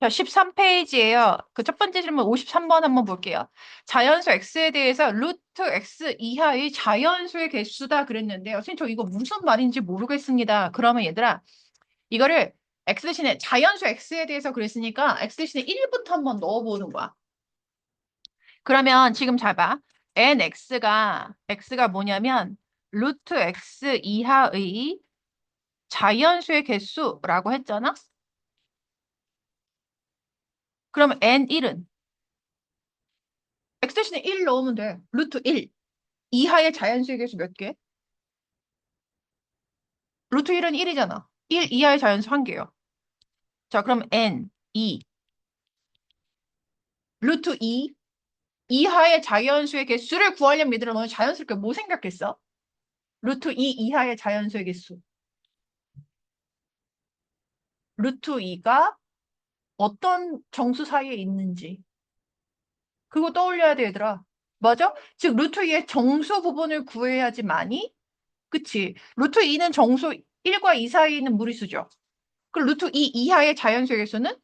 자, 13페이지에요. 그 첫 번째 질문 53번 한번 볼게요. 자연수 x에 대해서 루트 x 이하의 자연수의 개수다 그랬는데요. 선생님 저 이거 무슨 말인지 모르겠습니다. 그러면 얘들아 이거를 x 대신에 자연수 x에 대해서 그랬으니까 x 대신에 1부터 한번 넣어보는 거야. 그러면 지금 잘 봐. nx가 x가 뭐냐면 루트 x 이하의 자연수의 개수라고 했잖아. 그러면 n1은 x 대신에 1 넣으면 돼. 루트 1 이하의 자연수의 개수 몇 개? 루트 1은 1이잖아. 1 이하의 자연수 한 개요. 자, 그럼 n 2 루트 2 이하의 자연수의 개수를 구하려면 얘들아 너는 자연스럽게 뭐 생각했어? 루트 2 이하의 자연수의 개수. 루트 2가 어떤 정수 사이에 있는지. 그거 떠올려야 돼, 얘들아. 맞아? 즉, 루트 2의 정수 부분을 구해야지만이, 그치? 루트 2는 정수 1과 2 사이에 있는 무리수죠. 그럼 루트 2 이하의 자연수의 개수는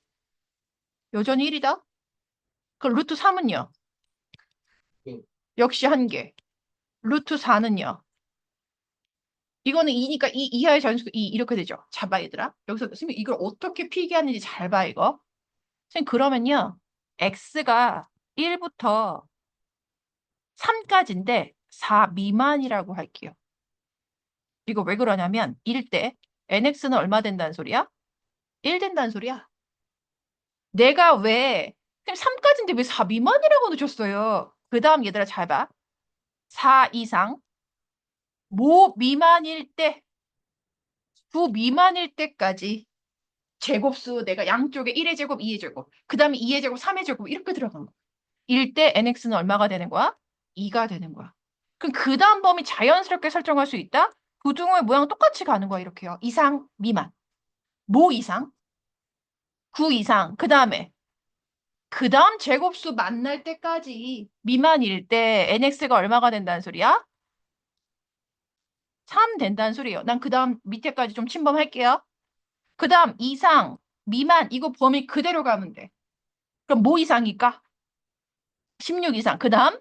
여전히 1이다. 그럼 루트 3은요? 응. 역시 한 개. 루트 4는요? 이거는 2니까 2 이하의 자연수가 2 이렇게 되죠. 자 봐, 얘들아. 여기서 선생님 이걸 어떻게 필기하는지 잘 봐, 이거. 선생님 그러면요. x가 1부터 3까지인데 4 미만이라고 할게요. 이거 왜 그러냐면 1때 nx는 얼마 된다는 소리야? 1 된다는 소리야. 내가 왜 그럼 3까지인데 왜 4 미만이라고 넣으셨어요? 그 다음 얘들아 잘 봐. 4 이상 모 미만일 때, 9 미만일 때까지 제곱수 내가 양쪽에 1의 제곱, 2의 제곱, 그 다음에 2의 제곱, 3의 제곱 이렇게 들어간 거야. 1때 nx는 얼마가 되는 거야? 2가 되는 거야. 그럼 그 다음 범위 자연스럽게 설정할 수 있다? 고등어의 모양 똑같이 가는 거야 이렇게요. 이상, 미만. 모 이상, 9 이상, 그 다음에 그 다음 제곱수 만날 때까지 미만일 때 nx가 얼마가 된다는 소리야? 3 된다는 소리예요. 난 그 다음 밑에까지 좀 침범할게요. 그 다음 이상, 미만 이거 범위 그대로 가면 돼. 그럼 뭐 이상일까? 16 이상. 그 다음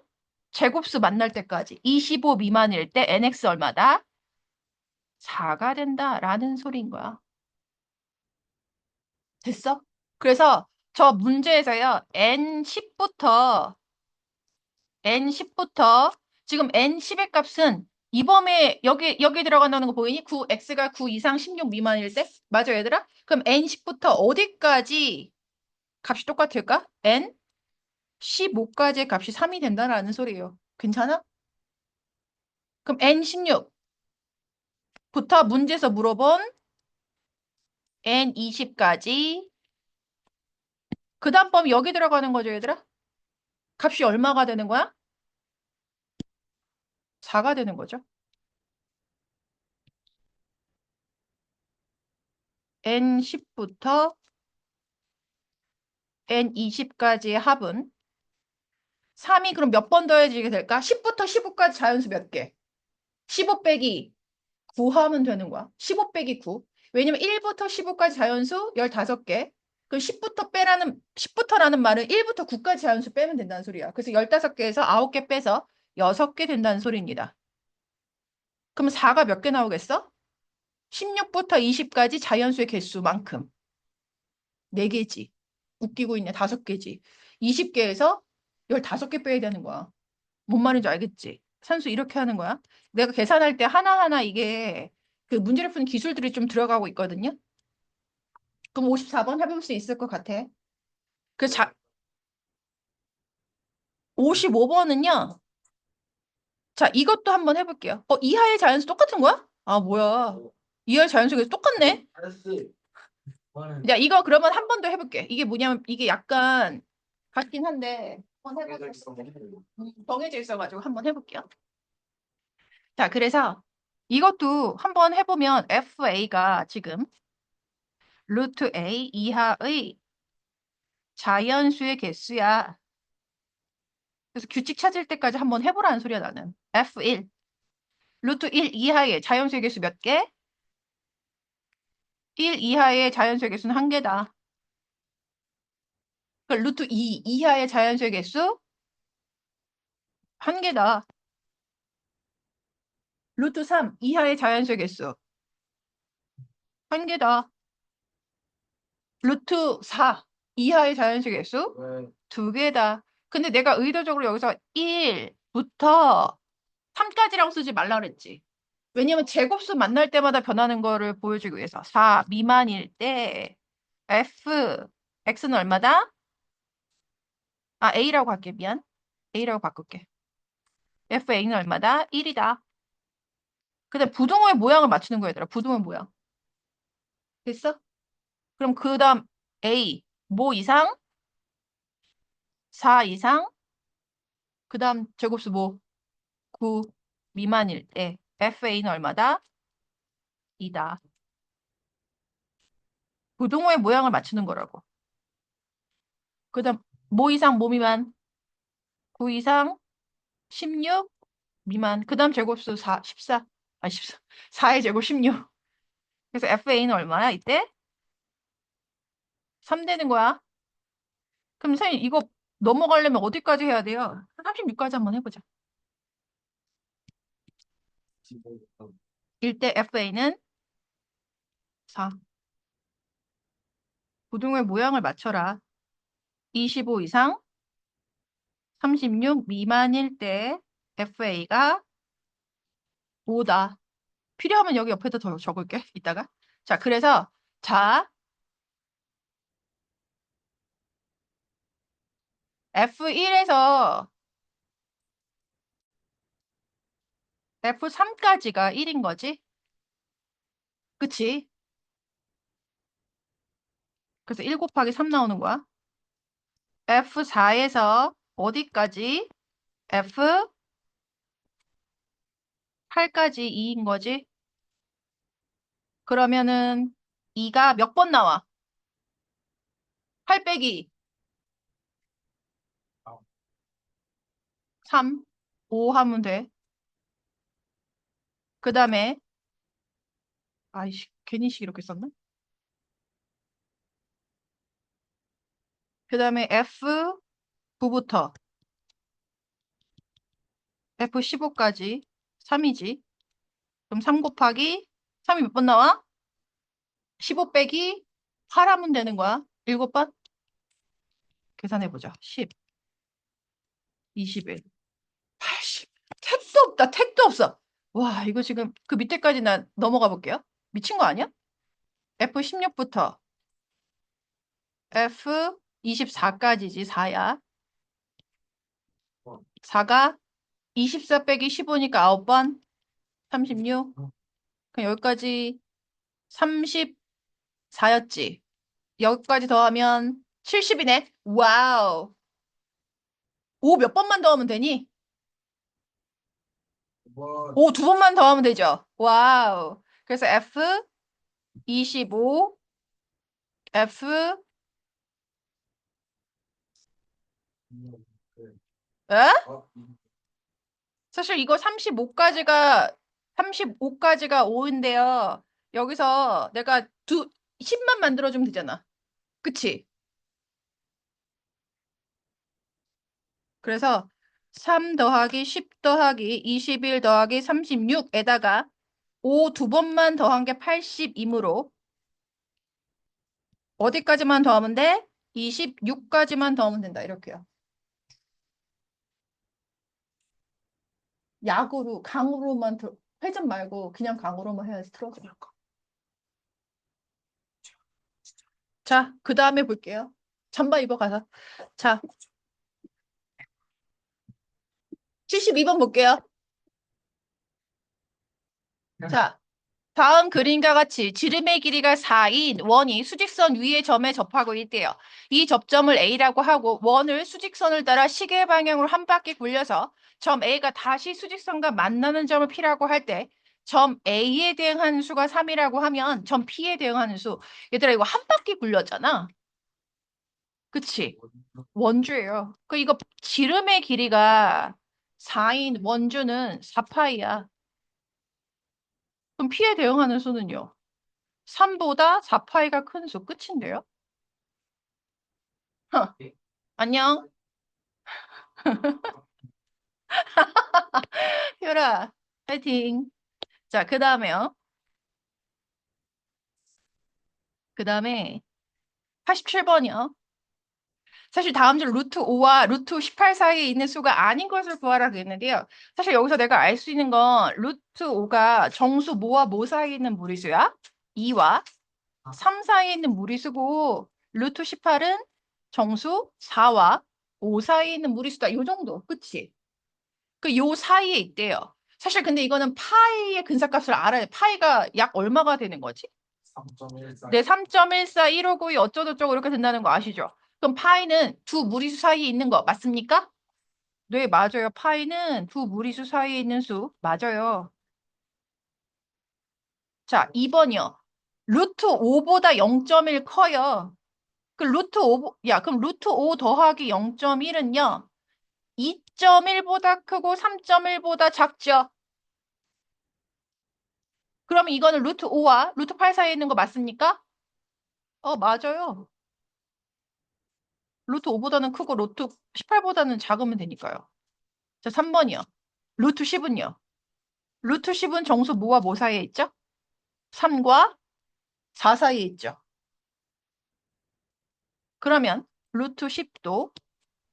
제곱수 만날 때까지 25 미만일 때 nx 얼마다? 4가 된다라는 소리인 거야. 됐어? 그래서 저 문제에서요. n10부터 n10부터 지금 n10의 값은 이 범위에 여기 여기 들어간다는 거 보이니? 9 x가 9 이상 16 미만일 때? 맞아 얘들아? 그럼 n10부터 어디까지 값이 똑같을까? n 15까지의 값이 3이 된다라는 소리예요. 괜찮아? 그럼 n16부터 문제에서 물어본 n20까지 그 다음 범위 여기 들어가는 거죠 얘들아? 값이 얼마가 되는 거야? 4가 되는 거죠. n10부터 n20까지의 합은 3이 그럼 몇 번 더해지게 될까? 10부터 15까지 자연수 몇 개? 15 빼기 9 하면 되는 거야. 15 빼기 9. 왜냐면 1부터 15까지 자연수 15개. 그럼 10부터 빼라는 10부터라는 말은 1부터 9까지 자연수 빼면 된다는 소리야. 그래서 15개에서 9개 빼서 6개 된다는 소리입니다. 그럼 4가 몇 개 나오겠어? 16부터 20까지 자연수의 개수만큼. 4개지. 웃기고 있네. 5개지. 20개에서 15개 빼야 되는 거야. 뭔 말인지 알겠지? 산수 이렇게 하는 거야. 내가 계산할 때 하나하나 이게 그 문제를 푸는 기술들이 좀 들어가고 있거든요. 그럼 54번 해볼 수 있을 것 같아. 그 자, 55번은요. 자, 이것도 한번 해볼게요. 어, 이하의 자연수 똑같은 거야? 아, 뭐야. 이하의 자연수가 똑같네? 야, 이거 그러면 한 번 더 해볼게. 이게 뭐냐면, 이게 약간 같긴 한데, 한번. 음, 정해져 있어가지고 한번 해볼게요. 자, 그래서 이것도 한번 해보면 FA가 지금 루트 A 이하의 자연수의 개수야. 그래서 규칙 찾을 때까지 한번 해보라는 소리야, 나는. F1. 루트 1 이하의 자연수의 개수 몇 개? 1 이하의 자연수의 개수는 한 개다. 그 루트 2 이하의 자연수의 개수 한 개다. 루트 3 이하의 자연수의 개수 한 개다. 루트 4 이하의 자연수의 개수 왜? 두 개다. 근데 내가 의도적으로 여기서 1부터 3까지라고 쓰지 말라 그랬지. 왜냐면 제곱수 만날 때마다 변하는 거를 보여주기 위해서 4 미만일 때 f x는 얼마다? 아 a라고 할게 미안. a라고 바꿀게. fa는 얼마다? 1이다. 근데 부등호의 모양을 맞추는 거야 얘들아. 부등호의 모양. 됐어? 그럼 그 다음 a 뭐 이상? 4 이상? 그 다음 제곱수 뭐? 9 미만일 때 FA는 얼마다? 2다. 부등호의 모양을 맞추는 거라고. 그 다음 뭐 이상 뭐 미만? 9 이상 16 미만. 그 다음 제곱수 4, 14. 아 14. 4의 제곱 16. 그래서 FA는 얼마야 이때? 3 되는 거야. 그럼 선생님 이거 넘어가려면 어디까지 해야 돼요? 36까지 한번 해보자. 일때 FA는 4. 부등호의 모양을 맞춰라. 25 이상 36 미만일 때 FA가 5다. 필요하면 여기 옆에다 더 적을게. 이따가. 자, 그래서 자 F1에서 F3까지가 1인 거지? 그치? 그래서 1 곱하기 3 나오는 거야. F4에서 어디까지? F8까지 2인 거지? 그러면은 2가 몇 번 나와? 8 빼기 3, 5 하면 돼. 그 다음에 아이씨 괜히 식 이렇게 썼나? 그 다음에 F9부터 F15까지 3이지. 그럼 3 곱하기 3이 몇 번 나와? 15 빼기 8 하면 되는 거야. 7번? 계산해보자. 10, 21, 80. 택도 없다. 택도 없어. 와, 이거 지금 그 밑에까지 난 넘어가 볼게요. 미친 거 아니야? F16부터 F24까지지, 4야. 어. 4가 24 빼기 15니까 9번, 36. 어. 그럼 여기까지 34였지. 여기까지 더하면 70이네. 와우. 5 몇 번만 더하면 되니? 뭐5두 번만 더 하면 되죠. 와우. 그래서 F 25 F 에? 어? 사실 이거 35까지가 35까지가 5인데요. 여기서 내가 두 10만 만들어 주면 되잖아. 그치? 그래서 3 더하기 10 더하기 21 더하기 36에다가 5 두 번만 더한 게 80이므로 어디까지만 더하면 돼? 26까지만 더하면 된다. 이렇게요. 약으로 강으로만 들- 회전 말고 그냥 강으로만 해야지 틀어져. 자, 그 다음에 볼게요. 잠바 입어 가서. 자. 72번 볼게요. 자, 다음 그림과 같이 지름의 길이가 4인 원이 수직선 위의 점에 접하고 있대요. 이 접점을 A라고 하고 원을 수직선을 따라 시계 방향으로 한 바퀴 굴려서 점 A가 다시 수직선과 만나는 점을 P라고 할 때 점 A에 대응하는 수가 3이라고 하면 점 P에 대응하는 수 얘들아 이거 한 바퀴 굴렸잖아. 그치? 원주예요. 그 이거 지름의 길이가 4인 원주는 4파이야. 그럼 P에 대응하는 수는요? 3보다 4파이가 큰 수 끝인데요? 안녕. 효라, 파이팅. 자, 그 다음에요. 그 다음에 87번이요. 사실 다음 줄 루트 5와 루트 18 사이에 있는 수가 아닌 것을 구하라 그랬는데요. 사실 여기서 내가 알 수 있는 건 루트 5가 정수 뭐와 뭐 사이에 있는 무리수야? 2와 3 사이에 있는 무리수고 루트 18은 정수 4와 5 사이에 있는 무리수다. 요 정도. 그치? 그 요 사이에 있대요. 사실 근데 이거는 파이의 근사값을 알아야 돼. 파이가 약 얼마가 되는 거지? 3.14. 네, 3.14, 159이 어쩌고저쩌고 이렇게 된다는 거 아시죠? 그럼 파이는 두 무리수 사이에 있는 거 맞습니까? 네, 맞아요. 파이는 두 무리수 사이에 있는 수 맞아요. 자, 2번이요. 루트 5보다 0.1 커요. 그 루트 5, 야, 그럼 루트 5 더하기 0.1은요. 2.1보다 크고 3.1보다 작죠? 그러면 이거는 루트 5와 루트 8 사이에 있는 거 맞습니까? 어, 맞아요. 루트 5보다는 크고 루트 18보다는 작으면 되니까요. 자, 3번이요. 루트 10은요. 루트 10은 정수 뭐와 뭐 사이에 있죠? 3과 4 사이에 있죠. 그러면 루트 10도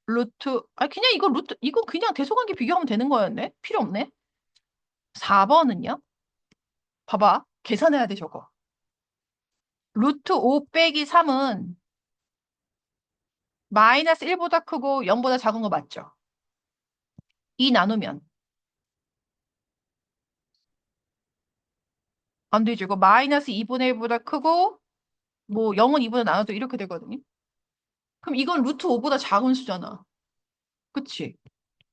루트 아 그냥 이거 루트 이거 그냥 대소관계 비교하면 되는 거였네. 필요 없네. 4번은요? 봐봐. 계산해야 돼, 저거. 루트 5 빼기 3은 마이너스 1보다 크고 0보다 작은 거 맞죠? 2 나누면 안 되죠. 이거 마이너스 2분의 1보다 크고 뭐 0은 2보다 나눠도 이렇게 되거든요. 그럼 이건 루트 5보다 작은 수잖아. 그치?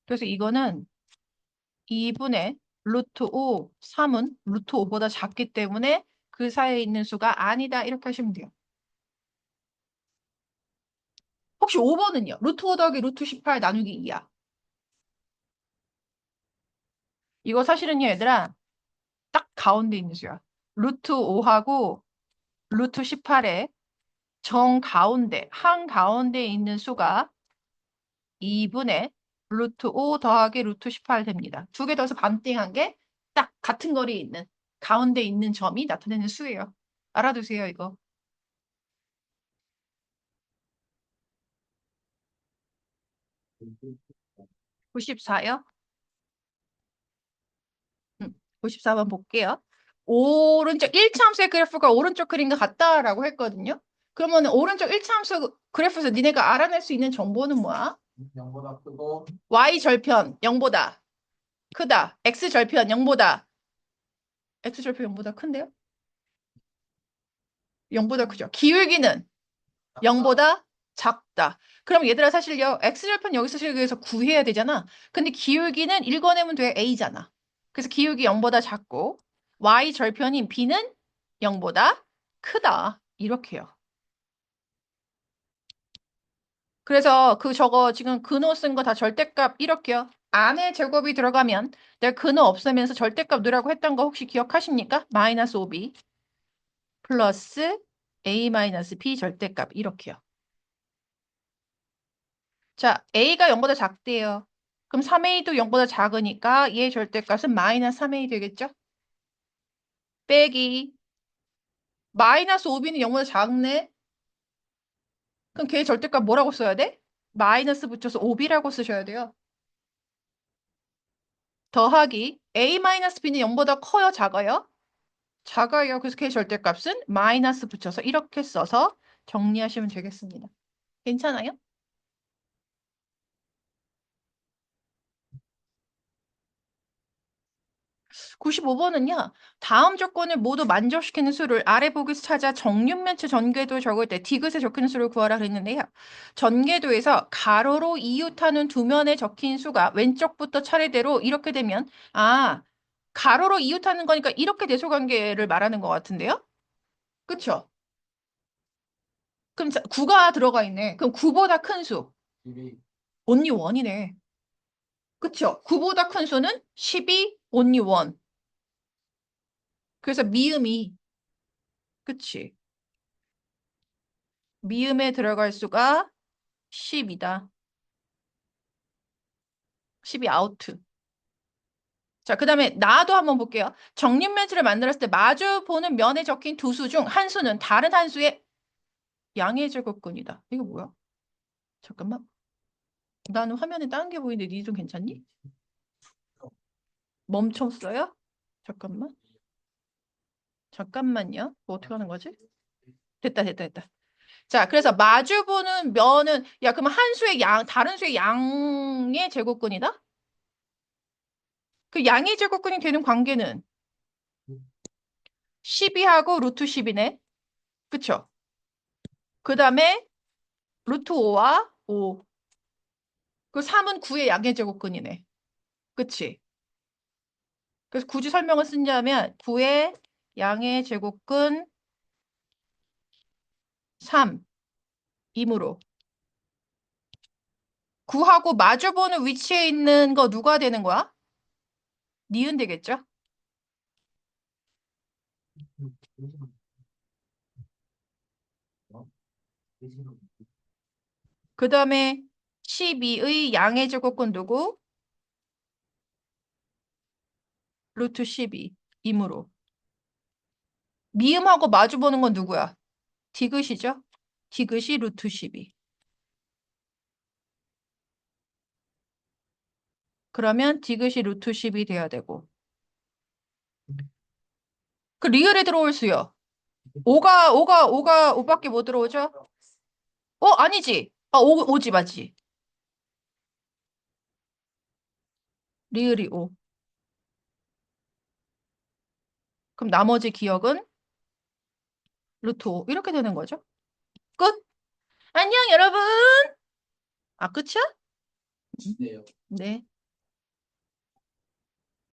그래서 이거는 2분의 루트 5, 3은 루트 5보다 작기 때문에 그 사이에 있는 수가 아니다. 이렇게 하시면 돼요. 혹시 5번은요? 루트 5 더하기 루트 18 나누기 2야. 이거 사실은요, 얘들아. 딱 가운데 있는 수야. 루트 5하고 루트 18의 정 가운데, 한 가운데에 있는 수가 2분의 루트 5 더하기 루트 18 됩니다. 두 개 더해서 반띵한 게 딱 같은 거리에 있는 가운데 있는 점이 나타내는 수예요. 알아두세요, 이거. 94요? 음, 94번 볼게요. 오른쪽 1차 함수의 그래프가 오른쪽 그림과 같다라고 했거든요. 그러면 오른쪽 1차 함수 그래프에서 니네가 알아낼 수 있는 정보는 뭐야? 0보다 크고 y 절편 0보다 크다. x 절편 0보다 x 절편 0보다 큰데요? 0보다 크죠. 기울기는 0보다 작다. 그럼 얘들아 사실요. x절편 여기서 여기서 구해야 되잖아. 근데 기울기는 읽어내면 돼. a잖아. 그래서 기울기 0보다 작고 y절편인 b는 0보다 크다. 이렇게요. 그래서 그 저거 지금 근호 쓴 거 다 절대값 이렇게요. 안에 제곱이 들어가면 내가 근호 없으면서 절대값 넣으라고 했던 거 혹시 기억하십니까? 마이너스 5b 플러스 a 마이너스 b 절대값 이렇게요. 자, a가 0보다 작대요. 그럼 3a도 0보다 작으니까 얘 절대값은 마이너스 3a 되겠죠? 빼기 마이너스 5b는 0보다 작네. 그럼 걔 절대값 뭐라고 써야 돼? 마이너스 붙여서 5b라고 쓰셔야 돼요. 더하기 a 마이너스 b는 0보다 커요, 작아요? 작아요. 그래서 걔 절대값은 마이너스 붙여서 이렇게 써서 정리하시면 되겠습니다. 괜찮아요? 95번은요. 다음 조건을 모두 만족시키는 수를 아래 보기에서 찾아 정육면체 전개도 적을 때 디귿에 적히는 수를 구하라 그랬는데요. 전개도에서 가로로 이웃하는 두 면에 적힌 수가 왼쪽부터 차례대로 이렇게 되면 아 가로로 이웃하는 거니까 이렇게 대소관계를 말하는 것 같은데요. 그쵸? 그럼 9가 들어가 있네. 그럼 9보다 큰 수. only 1이네. 그쵸? 9보다 큰 수는 12 only 1. 그래서 미음이 그치? 미음에 들어갈 수가 10이다. 10이 아우트. 자, 그 다음에 나도 한번 볼게요. 정립면수를 만들었을 때 마주 보는 면에 적힌 두 수 중 한 수는 다른 한 수의 양의 제곱근이다. 이거 뭐야? 잠깐만. 나는 화면에 다른 게 보이는데 니 좀 괜찮니? 멈췄어요? 잠깐만. 잠깐만요. 뭐 어떻게 하는 거지? 됐다, 됐다, 됐다. 자, 그래서 마주 보는 면은 야, 그러면 한 수의 양, 다른 수의 양의 제곱근이다? 그 양의 제곱근이 되는 관계는 12하고 루트 10이네. 그쵸? 그 다음에 루트 5와 5. 그 3은 9의 양의 제곱근이네. 그치? 그래서 굳이 설명을 쓰자면 9의 양의 제곱근 3 임으로 9하고 마주보는 위치에 있는 거 누가 되는 거야? 니은 되겠죠? 그 다음에 12의 양의 제곱근 누구? 루트 12 임으로 미음하고 마주보는 건 누구야? 디귿이죠? 디귿이 루트 12 그러면 디귿이 루트 10이 돼야 되고. 그 리을에 들어올 수요. 5가 5가 5가 5밖에 못 들어오죠? 어 아니지. 아 5, 5지 맞지. 리을이 5 그럼 나머지 기억은 루트 5 이렇게 되는 거죠? 끝? 안녕 여러분! 아 끝이야? 네요. 네